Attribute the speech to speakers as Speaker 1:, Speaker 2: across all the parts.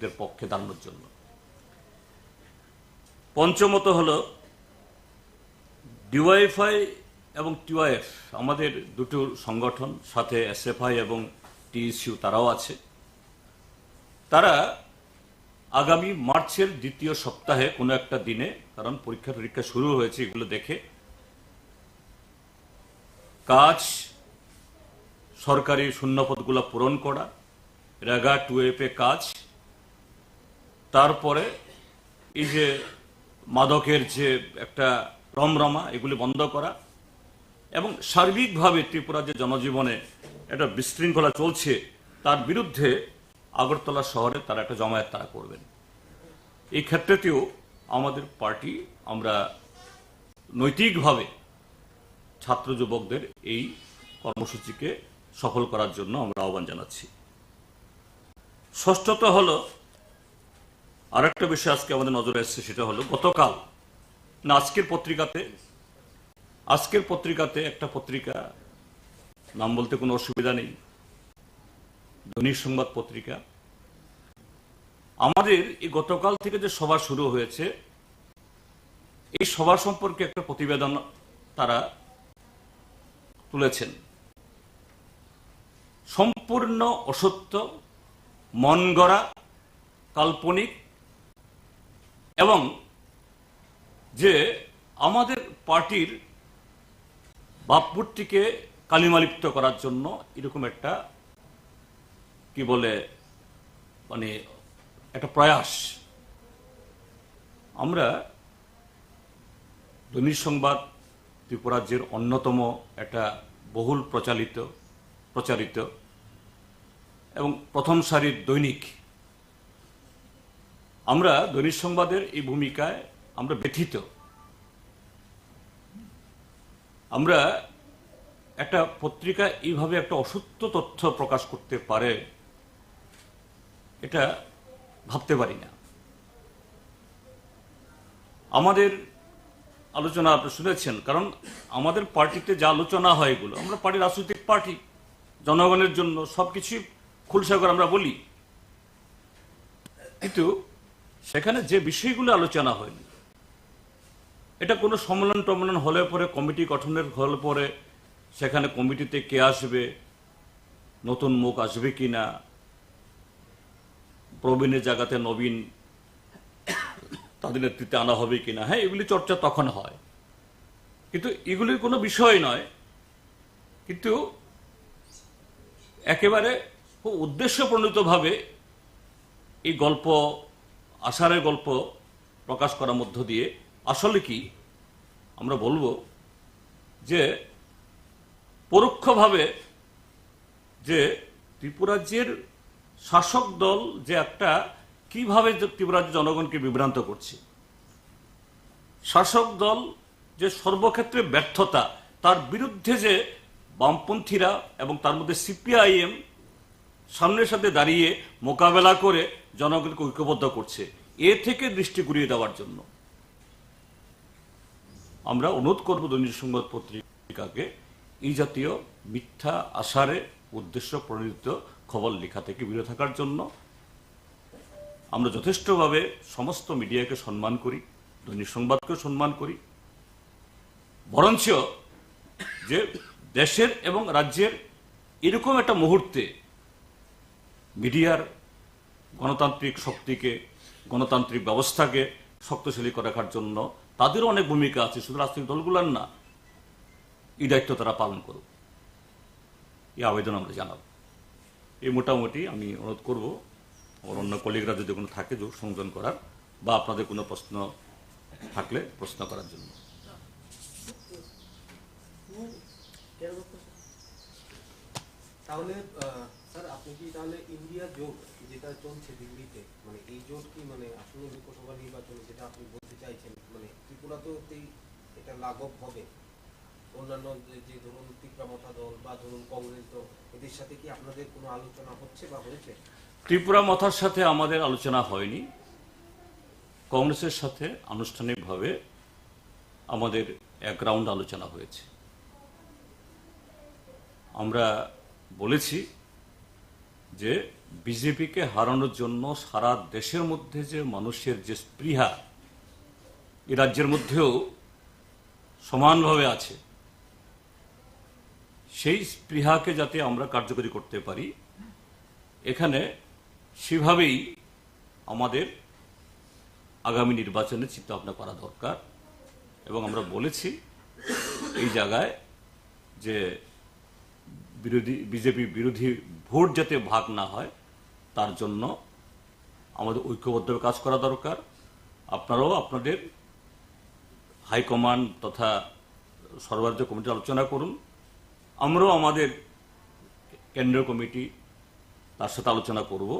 Speaker 1: শ্রমিকদের পক্ষে দাঁড়ানোর জন্য। পঞ্চমত হল ডিওয়াইফাই এবং টিওয়াইএফ, আমাদের দুটো সংগঠন, সাথে এসএফআই এবং টিএসইউ তারাও আছে। তারা আগামী মার্চের দ্বিতীয় সপ্তাহে কোনো একটা দিনে, কারণ পরীক্ষা টরীক্ষা শুরু হয়েছে এগুলো দেখে, কাজ সরকারি শূন্যপদগুলো পূরণ করা রেগা টু কাজ তারপরে এই যে মাদকের যে একটা রমরমা, এগুলি বন্ধ করা এবং সার্বিকভাবে ত্রিপুরা যে জনজীবনে একটা বিশৃঙ্খলা চলছে, তার বিরুদ্ধে আগরতলা শহরে তারা একটা জমায়েত তারা করবেন। এই ক্ষেত্রেতেও আমাদের পার্টি, আমরা নৈতিকভাবে ছাত্র যুবকদের এই কর্মসূচিকে সফল করার জন্য আমরা আহ্বান জানাচ্ছি। ষষ্ঠত হলো আরেকটা বিষয় আজকে আমাদের নজরে এসছে, সেটা হলো গতকাল না আজকের পত্রিকাতে আজকের পত্রিকাতে একটা পত্রিকা, নাম বলতে কোনো অসুবিধা নেই দৈনিক সংবাদ পত্রিকা। আমাদের এই গতকাল থেকে যে সভা শুরু হয়েছে, এই সভা সম্পর্কে একটা প্রতিবেদন তারা তুলেছেন। সম্পূর্ণ অসত্য মন গড়া কাল্পনিক এবং যে আমাদের পার্টির বাপমূর্তিকে কালিমালিপ্ত করার জন্য এরকম একটা, কি বলে মানে একটা প্রয়াস। আমরা দৈনিক সংবাদ ত্রিপুরাজ্যের অন্যতম একটা বহুল প্রচালিত, প্রচারিত এবং প্রথম সারির দৈনিক আমরা দৈনিক সংবাদের এই ভূমিকায় আমরা ব্যথিত। আমরা একটা পত্রিকা এইভাবে একটা অসত্য তথ্য প্রকাশ করতে পারে, এটা ভাবতে পারি না। আমাদের আলোচনা আপনি শুনেছেন, কারণ আমাদের পার্টিতে যা আলোচনা হয় এগুলো, আমরা পার্টি, রাজনৈতিক পার্টি, জনগণের জন্য সবকিছুই খুলসা করে আমরা বলি। কিন্তু সেখানে যে বিষয়গুলো আলোচনা হয়নি, এটা কোনো সম্মেলন টম্মেলন হলে পরে কমিটি গঠনের হলে পরে সেখানে কমিটিতে কে আসবে, নতুন মুখ আসবে কি না প্রবীণের জায়গাতে নবীন তাদের নেতৃত্বে আনা হবে কিনা হ্যাঁ এগুলি চর্চা তখন হয়। কিন্তু এগুলির কোনো বিষয় নয়, কিন্তু একেবারে খুব উদ্দেশ্যপ্রণীতভাবে এই গল্প আষাঢ়ের গল্প প্রকাশ করার মধ্য দিয়ে আসলে কি আমরা বলব যে পরোক্ষভাবে যে ত্রিপুরাজ্যের শাসক দল যে একটা কীভাবে ত্রিপুরাজ্য জনগণকে বিভ্রান্ত করছে, শাসক দল যে সর্বক্ষেত্রে ব্যর্থতা, তার বিরুদ্ধে যে বামপন্থীরা এবং তার মধ্যে সিপিআইএম সামনের সাথে দাঁড়িয়ে মোকাবেলা করে জনগণকে ঐক্যবদ্ধ করছে। এ থেকে দৃষ্টি ঘুরিয়ে দেওয়ার জন্য আমরা অনুরোধ করব দৈনিক সংবাদ পত্রিকাকে এই জাতীয় মিথ্যা আশারে উদ্দেশ্য প্রণীত খবর লেখা থেকে বিরত থাকার জন্য আমরা যথেষ্টভাবে সমস্ত মিডিয়াকে সম্মান করি, দৈনিক সংবাদকে সম্মান করি। বরঞ্চ যে দেশের এবং রাজ্যের এরকম একটা মুহূর্তে মিডিয়ার গণতান্ত্রিক শক্তিকে, গণতান্ত্রিক ব্যবস্থাকে শক্তিশালী করে রাখার জন্য তাদেরও অনেক ভূমিকা আছে, শুধু রাজনৈতিক দলগুলোর না। এই দায়িত্ব তারা পালন করুক। এই আবেদন আমরা জানাব। এই মোটামুটি আমি অনুরোধ করব, আমার অন্য কলিগরা যদি কোনো থাকে যোগ সংযোজন করার, বা আপনাদের কোনো প্রশ্ন থাকলে প্রশ্ন করার জন্য।
Speaker 2: তাহলে স্যার, আপনি কি তাহলে ইন্ডিয়া জোট যেটা চলছে দিল্লিতে মানে এই জোট কি মানে আসন্ন লোকসভা নির্বাচনে যেটা আপনি বলতে চাইছেন মানে ত্রিপুরাতেই এটা লাঘব হবে? অন্যান্য যে- ধরুন ত্রিপুরামথা দল বা ধরুন কংগ্রেস দল, এদের সাথে কি আপনাদের কোনো আলোচনা হচ্ছে বা হয়েছে?
Speaker 1: ত্রিপুরা মথার সাথে আমাদের আলোচনা হয়নি। কংগ্রেসের সাথে আনুষ্ঠানিকভাবে আমাদের এক রাউন্ড আলোচনা হয়েছে। আমরা বলেছি যে বিজেপিকে হারানোর জন্য সারা দেশের মধ্যে যে মানুষের যে স্পৃহা, এ রাজ্যের মধ্যেও সমানভাবে আছে, সেই স্পৃহাকে যাতে আমরা কার্যকরী করতে পারি, এখানে সেভাবেই আমাদের আগামী নির্বাচনে চিন্তাভাবনা করা দরকার। এবং আমরা বলেছি এই জায়গায় যে বিরোধী, বিজেপি বিরোধী ভোট যাতে ভাগ না হয়, তার জন্য আমাদের ঐক্যবদ্ধভাবে কাজ করা দরকার। আপনারাও আপনাদের হাইকমান্ড তথা সর্বরাজ্য কমিটি আলোচনা করুন। আমরাও আমাদের কেন্দ্রীয় কমিটি, তার সাথে আলোচনা করব,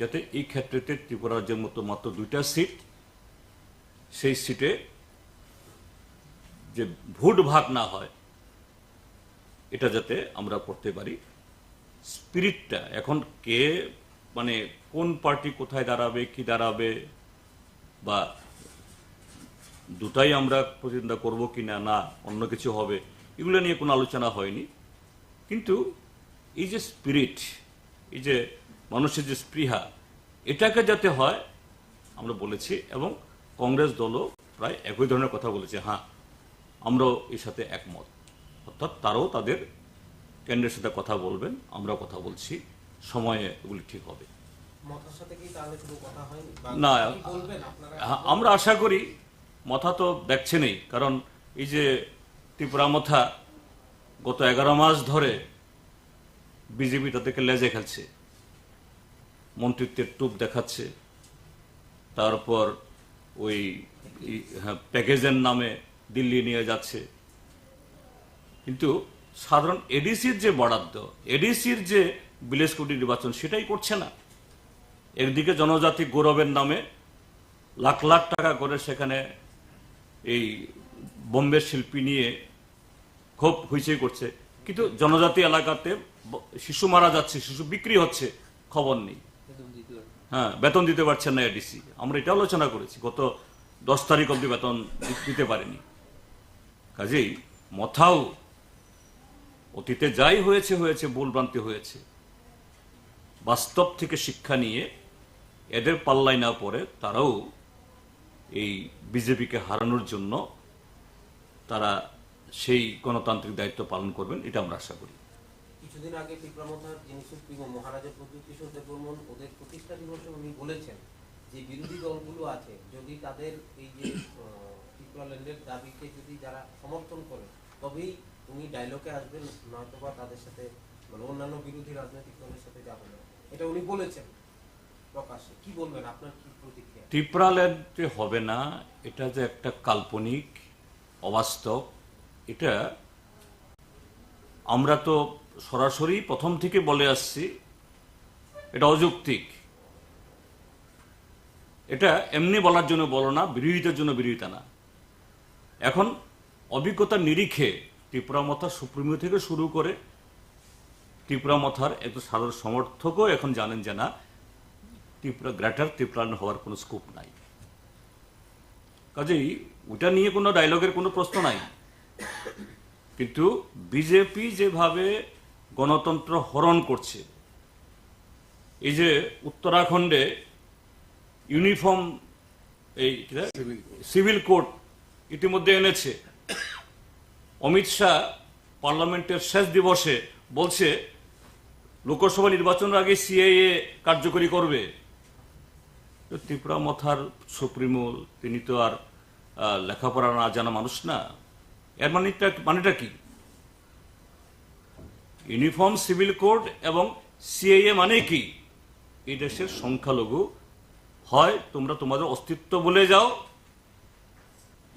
Speaker 1: যাতে এই ক্ষেত্রেতে ত্রিপুরা রাজ্যের মতো মাত্র দুইটা সিট, সেই সিটে যে ভোট ভাগ না হয়, এটা যাতে আমরা করতে পারি। স্পিরিটটা এখন কে মানে কোন পার্টি কোথায় দাঁড়াবে, কি দাঁড়াবে, বা দুটাই আমরা প্রতিদ্বন্দ্বিতা করব কি না না, অন্য কিছু হবে, এগুলো নিয়ে কোনো আলোচনা হয়নি। কিন্তু এই যে স্পিরিট এই যে মানুষের যে স্পৃহা, এটাকে যাতে হয়, আমরা বলেছি, এবং কংগ্রেস দলও প্রায় একই ধরনের কথা বলেছে হ্যাঁ আমরাও এর সাথে একমত। অর্থাৎ তারাও তাদের কেন্দ্রের সাথে কথা বলবেন আমরা কথা বলছি সময়ে এগুলি ঠিক হবে। না। হ্যাঁ, আমরা আশা করি মথা তো দেখছেনই কারণ এই যে ত্রিপুরা মথা গত এগারো মাস ধরে বিজেপি তাদেরকে লেজে খেলছে মন্ত্রিত্বের টুপ দেখাচ্ছে তারপর ওই হ্যাঁ, প্যাকেজের নামে দিল্লি নিয়ে যাচ্ছে। কিন্তু সাধারণ এডিসির যে বরাদ্দ এডিসির যে বিলেস কোটি নির্বাচন সেটাই করছে না। একদিকে জনজাতি গৌরবের নামে লাখ লাখ টাকা করে সেখানে এই বোম্বে শিল্পী নিয়ে খুব হইচই করছে। কিন্তু জনজাতি এলাকাতে শিশু মারা যাচ্ছে শিশু বিক্রি হচ্ছে খবর নেই। হ্যাঁ বেতন দিতে পারছেন না এডিসি আমরা এটা আলোচনা করেছি গত দশ তারিখ অব্দি বেতন দিতে পারেনি। কাজেই মথাও অতীতে যাই হয়েছে হয়েছে, ভুলভ্রান্তি হয়েছে। বাস্তব থেকে শিক্ষা নিয়ে এদের পাল্লায় না পড়ে তারাও এই বিজেপিকে হারানোর জন্য তারা সেই গণতান্ত্রিক দায়িত্ব পালন করবেন, এটা আমরা আশা করি।
Speaker 2: কিছুদিন আগে টিপ্রামথার যিনি সুপ্রিমো মহারাজা প্রদ্যুৎ কিশোর দেববর্মন ওদের প্রতিষ্ঠা দিবসে উনি বলেছেন যে বিরোধী দলগুলো আছে, যদি তাদের এই যে ত্রিপুরাল্যান্ডের দাবিকে যদি যারা সমর্থন করে, তবেই উনি ডায়লগে আসবেন, নয়তোবা তাদের সাথে মানে অন্যান্য বিরোধী রাজনৈতিক দলের সাথে যাবেন এটা উনি বলেছেন প্রকাশ্যে। কি বলবেন? আপনার কি প্রতিক্রিয়া?
Speaker 1: ত্রিপুরাল্যান্ডে হবে না, এটা যে একটা কাল্পনিক, অবাস্তব, এটা আমরা তো সরাসরি প্রথম থেকে বলে আসছি, এটা অযৌক্তিক। এটা এমনি বলার জন্য বলো না, বিরোধিতার জন্য বিরোধিতা না। এখন অভিজ্ঞতার নিরিখে ত্রিপুরা মথা সুপ্রিমো থেকে শুরু করে ত্রিপুরা মথার এত সাধারণ সমর্থকও এখন জানেন যে না ত্রিপুরা গ্রেটার ত্রিপুরান হওয়ার কোনো স্কোপ নাই। কাজেই ওটা নিয়ে কোনো ডায়লগের কোনো প্রশ্ন নাই। কিন্তু বিজেপি যেভাবে গণতন্ত্র হরণ করছে এই যে উত্তরাখণ্ডে ইউনিফর্ম এই সিভিল কোড ইতিমধ্যে এনেছে। অমিত শাহ পার্লামেন্টের শেষ দিবসে বলছে, লোকসভা নির্বাচনের আগে সিআইএ কার্যকরী করবে। তো ত্রিপুরা মথার সুপ্রিমো তিনি তো আর লেখাপড়া না জানা মানুষ না। এর মানেটা মানেটা কি? ইউনিফর্ম, সিভিল কোড এবং সিএএ মানে কি? এই দেশের সংখ্যালঘু, হয় তোমরা তোমাদের অস্তিত্ব বলে যাও,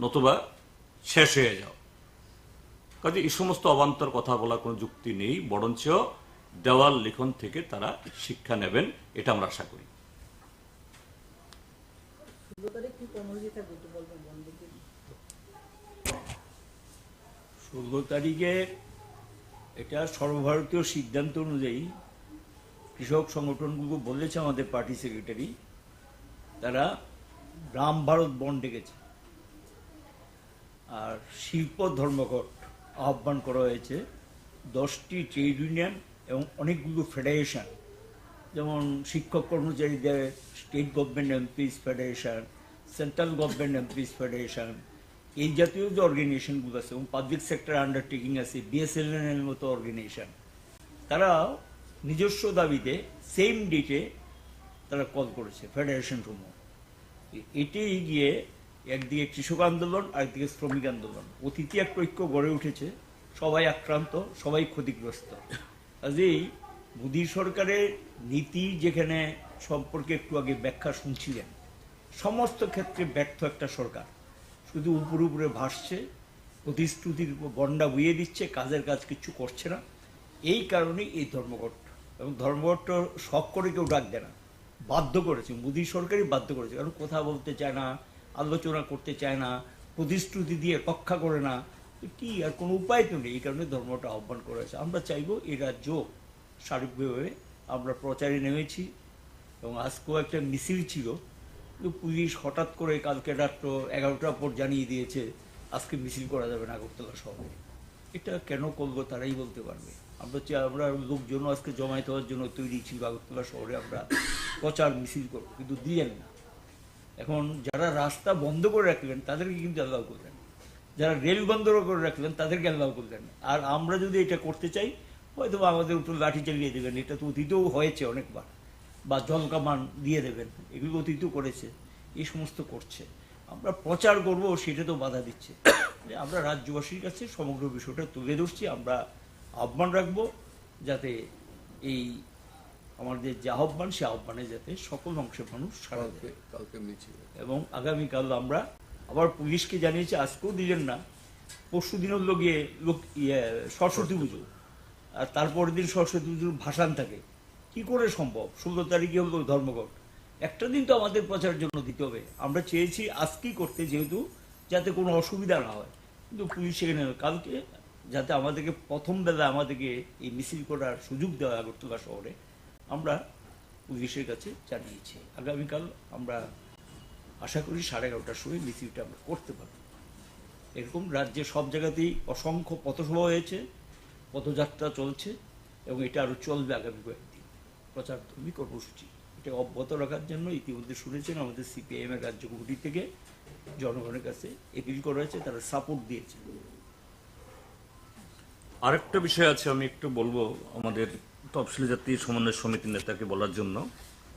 Speaker 1: নতুবা শেষ হয়ে যাও। কাজে এই সমস্ত অবান্তর কথা বলার কোনো যুক্তি নেই বরঞ্চ দেওয়াল লিখন থেকে তারা শিক্ষা নেবেন এটা আমরা আশা করি।
Speaker 3: ষোলো তারিখ
Speaker 4: এটা সর্বভারতীয় সিদ্ধান্ত অনুযায়ী কৃষক সংগঠনগুলো বলেছে আমাদের পার্টি সেক্রেটারি তারা গ্রাম ভারত বন ডেকেছে। আর শিল্প ধর্মঘট আহ্বান করা হয়েছে। দশটি ট্রেড ইউনিয়ন এবং অনেকগুলো ফেডারেশন। যেমন শিক্ষক কর্মচারীদের state government employees federation, central government employees federation, এই জাতীয় যে অর্গানাইজেশনগুলো আছে এবং পাবলিক সেক্টর আন্ডারটেকিং আছে বিএসএলএন এর মতো অর্গানাইজেশন, তারা নিজস্ব দাবিতে সেম ডেটে তারা কল করেছে ফেডারেশন সমূহ এটি গিয়ে একদিকে কৃষক আন্দোলন, আরেকদিকে শ্রমিক আন্দোলন। অতীতে একটা ঐক্য গড়ে উঠেছে, সবাই আক্রান্ত, সবাই ক্ষতিগ্রস্ত। কাজেই মোদী সরকারের নীতি যেখানে সম্পর্কে একটু আগে ব্যাখ্যা শুনছিলেন, সমস্ত ক্ষেত্রে ব্যর্থ একটা সরকার। শুধু উপরে উপরে ভাসছে, প্রতিশ্রুতির উপর গন্ডা বুইয়ে দিচ্ছে, কাজের কাজ কিছু করছে না। এই কারণেই এই ধর্মঘট। এবং ধর্মঘট শখ করে কেউ ডাক দেয় না। বাধ্য করেছে, মোদী সরকারই বাধ্য করেছে। কারণ কথা বলতে চায় না আলোচনা করতে চায় না, প্রতিশ্রুতি দিয়ে রক্ষা করে না কি আর কোনো উপায় তো নেই। এই কারণে ধর্মটা আহ্বান করেছে আমরা চাইব এই রাজ্য সার্বিকভাবে আমরা প্রচারে নেমেছি এবং আজকেও একটা মিছিল ছিল। পুলিশ হঠাৎ করে কালকে রাত্র এগারোটার পর জানিয়ে দিয়েছে, আজকে মিছিল করা যাবে না আগরতলা শহরে। এটা কেন করব তারাই বলতে পারবে। আমরা চাই আমরা লোকজন আজকে জমায়েত হওয়ার জন্য তৈরি ছিল আগরতলা শহরে। আমরা প্রচার মিছিল করব, কিন্তু দিলেন না। এখন যারা রাস্তা বন্ধ করে রাখলেন, তাদেরকে কিন্তু অ্যালাউ করলেন যারা রেল বন্ধ করে রাখলেন, তাদেরকে অ্যালাউ করলেন আর আমরা যদি এটা করতে চাই, হয়তো আমাদের উপর লাঠি চালিয়ে দেবেন। এটা তো অতীতেও হয়েছে অনেকবার। বা জল কামান দিয়ে দেবেন। এগুলো অতীতও করেছে। এই সমস্ত করছে। আমরা প্রচার করব, সেটা তো বাধা দিচ্ছে। আমরা রাজ্যবাসীর কাছে সমগ্র বিষয়টা তুলে ধরছি। আমরা আহ্বান রাখব যাতে এই আমাদের যে আহ্বান সে আহ্বানে যাতে সকল অংশের মানুষ সাড়া দেয়।
Speaker 5: কালকে কালকে মিছিল
Speaker 4: এবং আগামীকাল আমরা আবার পুলিশকে জানিয়েছি আজকেও দিলেন না পরশু দিন হলো গিয়ে লোক ইয়ে সরস্বতী পুজো। আর তারপরের দিন সরস্বতী পুজোর ভাসান থাকে। কি করে সম্ভব? ষোলো তারিখে হলো ধর্মঘট। একটা দিন তো আমাদের প্রচারের জন্য দিতে হবে। আমরা চেয়েছি আজকেই করতে যেহেতু যাতে কোনো অসুবিধা না হয়। কিন্তু পুলিশ সেখানে কালকে যাতে আমাদেরকে প্রথম বেলা আমাদেরকে এই মিছিল করার সুযোগ দেওয়া আগরতলা শহরে আমরা পুলিশের কাছে জানিয়েছি। আগামীকাল আমরা আশা করি সাড়ে এগারোটার সময় মিছিলটা আমরা করতে পারব। এরকম রাজ্যে সব জায়গাতেই অসংখ্য পথসভা হয়েছে, পথযাত্রা চলছে এবং এটা আরও চলবে আগামী কয়েকদিন। প্রচারধর্মী কর্মসূচি। এটা অব্যাহত রাখার জন্য ইতিমধ্যে শুনেছেন আমাদের সিপিআইএম এর রাজ্য কমিটি থেকে জনগণের কাছে এপিল করা হয়েছে, তারা সাপোর্ট দিয়েছে
Speaker 1: আরেকটা বিষয় আছে আমি একটু বলব আমাদের তফসিলি জাতি সমন্বয় সমিতির নেতাকে বলার জন্য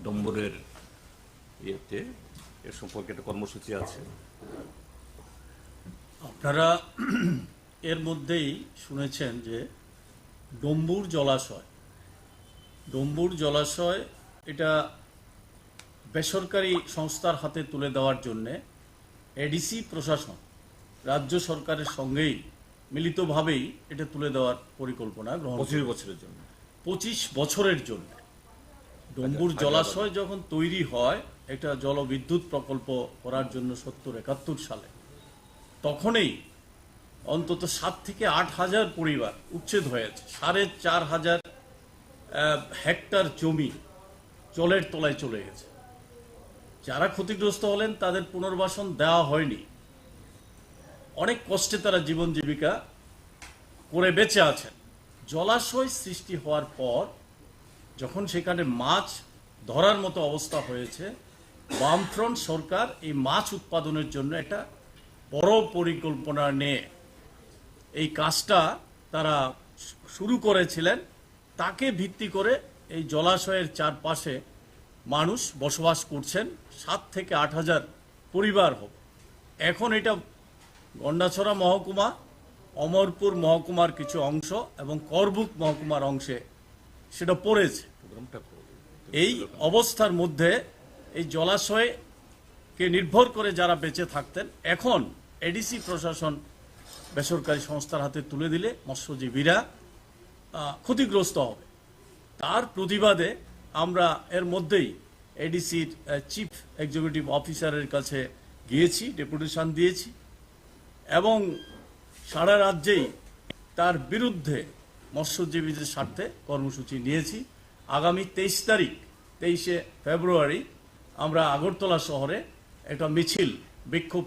Speaker 1: ডম্বরের ইয়েতে এর সম্পর্কে একটা কর্মসূচি আছে।
Speaker 6: আপনারা এর মধ্যেই শুনেছেন যে ডম্বুর জলাশয় ডম্বুর জলাশয় এটা বেসরকারি সংস্থার হাতে তুলে দেওয়ার জন্যে এডিসি প্রশাসন রাজ্য সরকারের সঙ্গেই মিলিতভাবেই এটা তুলে দেওয়ার পরিকল্পনা গ্রহণ
Speaker 1: পঁচিশ বছরের জন্য।
Speaker 6: পঁচিশ বছরের জন্য। ডম্বুর জলাশয় যখন তৈরি হয় একটা জলবিদ্যুৎ প্রকল্প করার জন্য সত্তর একাত্তর সালে তখনই অন্তত সাত থেকে আট হাজার পরিবার উচ্ছেদ হয়েছে। সাড়ে চার হাজার হেক্টর জমি জলের তলায় চলে গেছে। যারা ক্ষতিগ্রস্ত হলেন তাদের পুনর্বাসন দেওয়া হয়নি। অনেক কষ্টে তারা জীবন জীবিকা করে বেঁচে আছেন। জলাশয় সৃষ্টি হওয়ার পর যখন সেখানে মাছ ধরার মতো অবস্থা হয়েছে, বামফ্রন্ট সরকার এই মাছ উৎপাদনের জন্য একটা বড় পরিকল্পনা নিয়ে এই কাজটা তারা শুরু করেছিলেন। তাকে ভিত্তি করে এই জলাশয়ের চারপাশে মানুষ বসবাস করছেন। সাত থেকে আট হাজার পরিবার হবে এখন এটা গন্ডাছড়া মহকুমা অমরপুর মহকুমার কিছু অংশ এবং করবুক মহকুমার অংশে সেটা পড়েছে। এই অবস্থার মধ্যে এই জলাশয়কে নির্ভর করে যারা বেঁচে থাকতেন এখন এডিসি প্রশাসন বেসরকারি সংস্থার হাতে তুলে দিলে মৎস্যজীবীরা ক্ষতিগ্রস্ত হবে। তার প্রতিবাদে আমরা এর মধ্যেই এডিসির চিফ এক্সিকিউটিভ অফিসারের কাছে গিয়েছি ডেপুটেশন দিয়েছি এবং সারা রাজ্যেই তার বিরুদ্ধে মৎস্যজীবীদের স্বার্থে কর্মসূচি নিয়েছি। আগামী তেইশ তারিখ, তেইশে ফেব্রুয়ারি আমরা আগরতলা শহরে একটা মিছিল, বিক্ষোভ